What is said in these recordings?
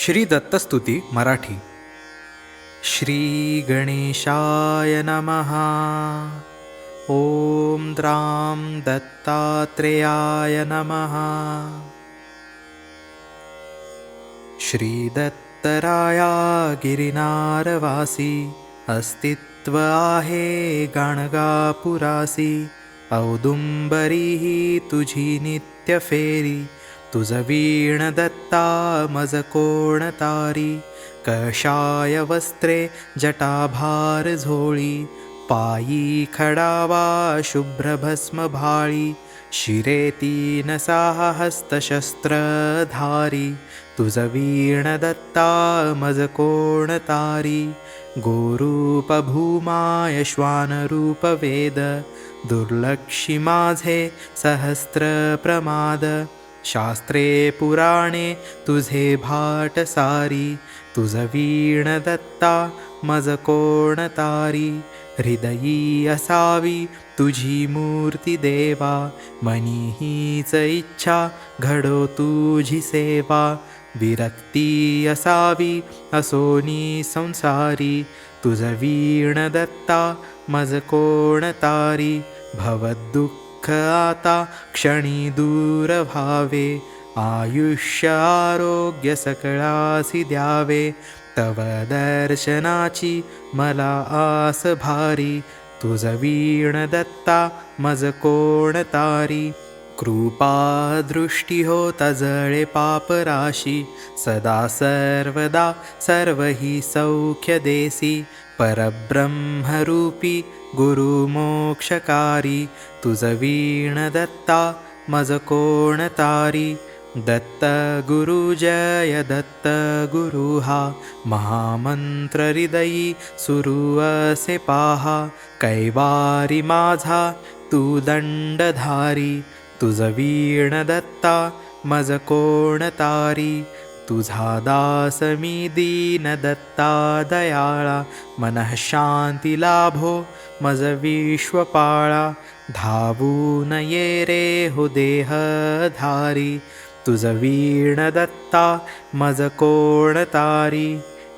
श्री दत्तस्तुती मराठी. श्री गणेशाय नमः. ॐ द्रां दत्तात्रेयाय नमः. श्रीदत्तराया गिरिनारवासी अस्तित्व आहे गाणगापुरासी औदुंबरी तुझी नित्यफेरी तुझ वीण दत्ता मज कोण तारी कषाय वस्त्रे जटाभार झोळी पायी खडावा शुभ्रभस्म भाळी शिरे तीन साह हस्तशस्त्रधारी तुझ वीण दत्ता मज कोण तारी गोरूप भूमाय श्वानरूप वेद दुर्लक्षी माझे सहस्र प्रमाद शास्त्रे पुराणे तुझे भाट सारी तुझ वीण दत्ता मज कोण तारी हृदयी असावी तुझी मूर्ती देवा मनी हीच इच्छा घडो तुझी सेवा. विरक्ती असावी असोनी संसारी तुझ वीण दत्ता मज कोण तारी भवद्दुःख आता क्षणी दूर भावे आयुष्य आरोग्य सकळासी द्यावे. तव दर्शनाची मला आस भारी तुझ वीण दत्ता मज कोण तारी? कृपा दृष्टी होता जळे पापराशी सदा सर्वदा सर्व ही सौख्य देसी परब्रह्मरूपी गुरुमोक्षकारी तुझ वीण दत्ता मज कोण तारी दत्त गुरुजय दत्त गुरुहा महामंत्रहृदयी सुरू असे पाहा कैवारी माझा तू दंडधारी तुझ वीण दत्ता मज कोण तारी? तुझा दास मी दीन दत्ता दयाळा मनः शांती लाभो मज विश्वपाळा धावून ये रे हो देहधारी तुझ वीण दत्ता मज कोण तारी?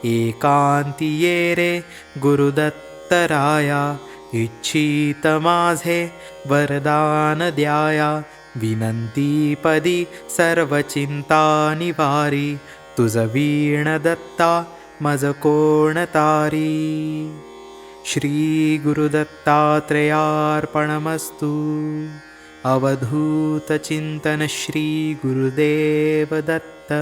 एकांती ये रे गुरुदत्तराया इच्छित माझे वरदान द्याया विनन्तीपदी सर्वचिन्ता निवारी तुज वीण दत्ता मज कोणतारी श्रीगुरुदत्तात्रेयार्पणमस्तु। अवधूतचिन्तन श्रीगुरुदेवदत्त